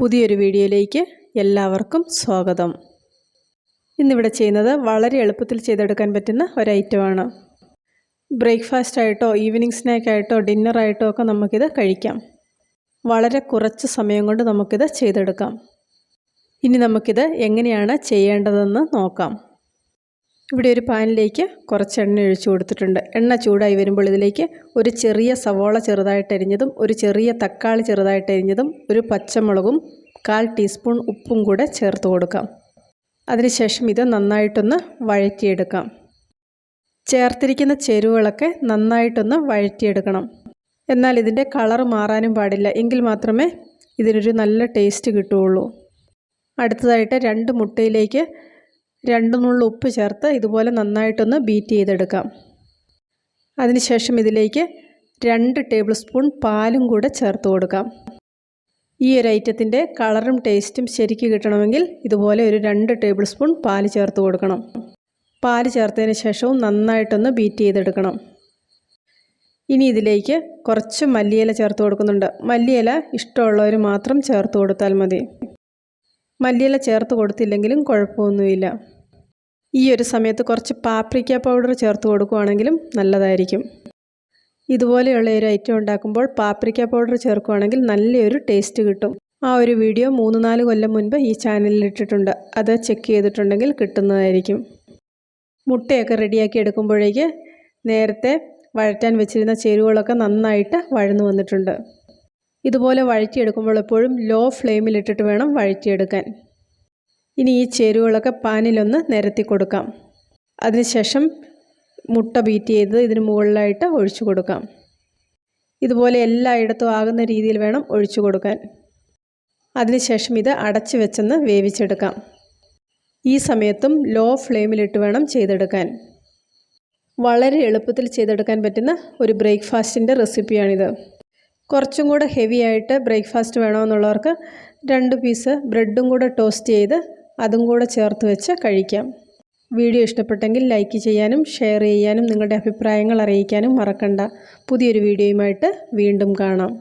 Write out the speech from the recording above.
പുതിയൊരു വീഡിയോയിലേക്ക് എല്ലാവർക്കും സ്വാഗതം. ഇന്നിവിടെ ചെയ്യുന്നത് വളരെ എളുപ്പത്തിൽ ചെയ്തെടുക്കാൻ പറ്റുന്ന ഒരു ഐറ്റമാണ് ബ്രേക്ക്ഫാസ്റ്റ് ആയിട്ടോ ഈവനിങ് സ്നാക്കായിട്ടോ ഡിന്നറായിട്ടോ ഒക്കെ നമുക്കിത് കഴിക്കാം. വളരെ കുറച്ച് സമയം കൊണ്ട് നമുക്കിത് ചെയ്തെടുക്കാം. ഇനി നമുക്കിത് എങ്ങനെയാണ് ചെയ്യേണ്ടതെന്ന് നോക്കാം. ഇവിടെ ഒരു പാനിലേക്ക് കുറച്ച് എണ്ണ ഒഴിച്ചു കൊടുത്തിട്ടുണ്ട്. എണ്ണ ചൂടായി വരുമ്പോൾ ഇതിലേക്ക് ഒരു ചെറിയ സവോള ചെറുതായിട്ട് അരിഞ്ഞതും ഒരു ചെറിയ തക്കാളി ചെറുതായിട്ട് അരിഞ്ഞതും ഒരു പച്ചമുളകും കാൽ ടീസ്പൂൺ ഉപ്പും കൂടെ ചേർത്ത് കൊടുക്കാം. അതിനുശേഷം ഇത് നന്നായിട്ടൊന്ന് വഴറ്റിയെടുക്കാം. ചേർത്തിരിക്കുന്ന ചേരുവകളൊക്കെ നന്നായിട്ടൊന്ന് വഴറ്റിയെടുക്കണം. എന്നാൽ ഇതിന്റെ കളർ മാറാനും പാടില്ല. എങ്കിൽ മാത്രമേ ഇതിനൊരു നല്ല ടേസ്റ്റ് കിട്ടുകയുള്ളൂ. അടുത്തതായിട്ട് രണ്ട് മുട്ടയിലേക്ക് രണ്ട് നുള്ളു ഉപ്പ് ചേർത്ത് ഇതുപോലെ നന്നായിട്ടൊന്ന് ബീറ്റ് ചെയ്തെടുക്കാം. അതിനുശേഷം ഇതിലേക്ക് രണ്ട് ടേബിൾ സ്പൂൺ പാലും കൂടെ ചേർത്ത് കൊടുക്കാം. ഈ ഒരു ഐറ്റത്തിന്റെ കളറും ടേസ്റ്റും ശരിക്ക് കിട്ടണമെങ്കിൽ ഇതുപോലെ ഒരു രണ്ട് ടേബിൾ സ്പൂൺ പാൽ ചേർത്ത് കൊടുക്കണം. പാൽ ചേർത്തതിന് ശേഷവും നന്നായിട്ടൊന്ന് ബീറ്റ് ചെയ്തെടുക്കണം. ഇനി ഇതിലേക്ക് കുറച്ച് മല്ലിയില ചേർത്ത് കൊടുക്കുന്നുണ്ട്. മല്ലിയില ഇഷ്ടമുള്ളവർ മാത്രം ചേർത്ത് കൊടുത്താൽ മതി. മല്ലിയില ചേർത്ത് കൊടുത്തില്ലെങ്കിലും കുഴപ്പമൊന്നുമില്ല. ഈ ഒരു സമയത്ത് കുറച്ച് പാപ്രിക്ക പൗഡർ ചേർത്ത് കൊടുക്കുകയാണെങ്കിലും നല്ലതായിരിക്കും. ഇതുപോലെയുള്ള ഒരു ഐറ്റം ഉണ്ടാക്കുമ്പോൾ പാപ്രിക്ക പൗഡർ ചേർക്കുകയാണെങ്കിൽ നല്ലൊരു ടേസ്റ്റ് കിട്ടും. ആ ഒരു വീഡിയോ മൂന്ന് നാല് കൊല്ലം മുൻപ് ഈ ചാനലിൽ ഇട്ടിട്ടുണ്ട്. അത് ചെക്ക് ചെയ്തിട്ടുണ്ടെങ്കിൽ കിട്ടുന്നതായിരിക്കും. മുട്ടയൊക്കെ റെഡിയാക്കി എടുക്കുമ്പോഴേക്ക് നേരത്തെ വഴറ്റാൻ വെച്ചിരുന്ന ചേരുവകളൊക്കെ നന്നായിട്ട് വഴന്നു വന്നിട്ടുണ്ട്. ഇതുപോലെ വഴറ്റിയെടുക്കുമ്പോൾ എപ്പോഴും ലോ ഫ്ലെയിമിലിട്ടിട്ട് വേണം വഴറ്റിയെടുക്കാൻ. ഇനി ഈ ചേരുവകളൊക്കെ പാനിലൊന്ന് നിരത്തി കൊടുക്കാം. അതിനുശേഷം മുട്ട ബീറ്റ് ചെയ്ത് ഇതിന് മുകളിലായിട്ട് ഒഴിച്ചു കൊടുക്കാം. ഇതുപോലെ എല്ലായിടത്തും ആകുന്ന രീതിയിൽ വേണം ഒഴിച്ചു കൊടുക്കാൻ. അതിനുശേഷം ഇത് അടച്ചു വെച്ചെന്ന് വേവിച്ചെടുക്കാം. ഈ സമയത്തും ലോ ഫ്ലെയിമിലിട്ട് വേണം ചെയ്തെടുക്കാൻ. വളരെ എളുപ്പത്തിൽ ചെയ്തെടുക്കാൻ പറ്റുന്ന ഒരു ബ്രേക്ക്ഫാസ്റ്റിന്റെ റെസിപ്പിയാണിത്. കുറച്ചും കൂടെ ഹെവി ആയിട്ട് ബ്രേക്ക്ഫാസ്റ്റ് വേണമെന്നുള്ളവർക്ക് രണ്ട് പീസ് ബ്രെഡും കൂടെ ടോസ്റ്റ് ചെയ്ത് അതും കൂടെ ചേർത്ത് വെച്ച് കഴിക്കാം. വീഡിയോ ഇഷ്ടപ്പെട്ടെങ്കിൽ ലൈക്ക് ചെയ്യാനും ഷെയർ ചെയ്യാനും നിങ്ങളുടെ അഭിപ്രായങ്ങൾ അറിയിക്കാനും മറക്കണ്ട. പുതിയൊരു വീഡിയോയുമായിട്ട് വീണ്ടും കാണാം.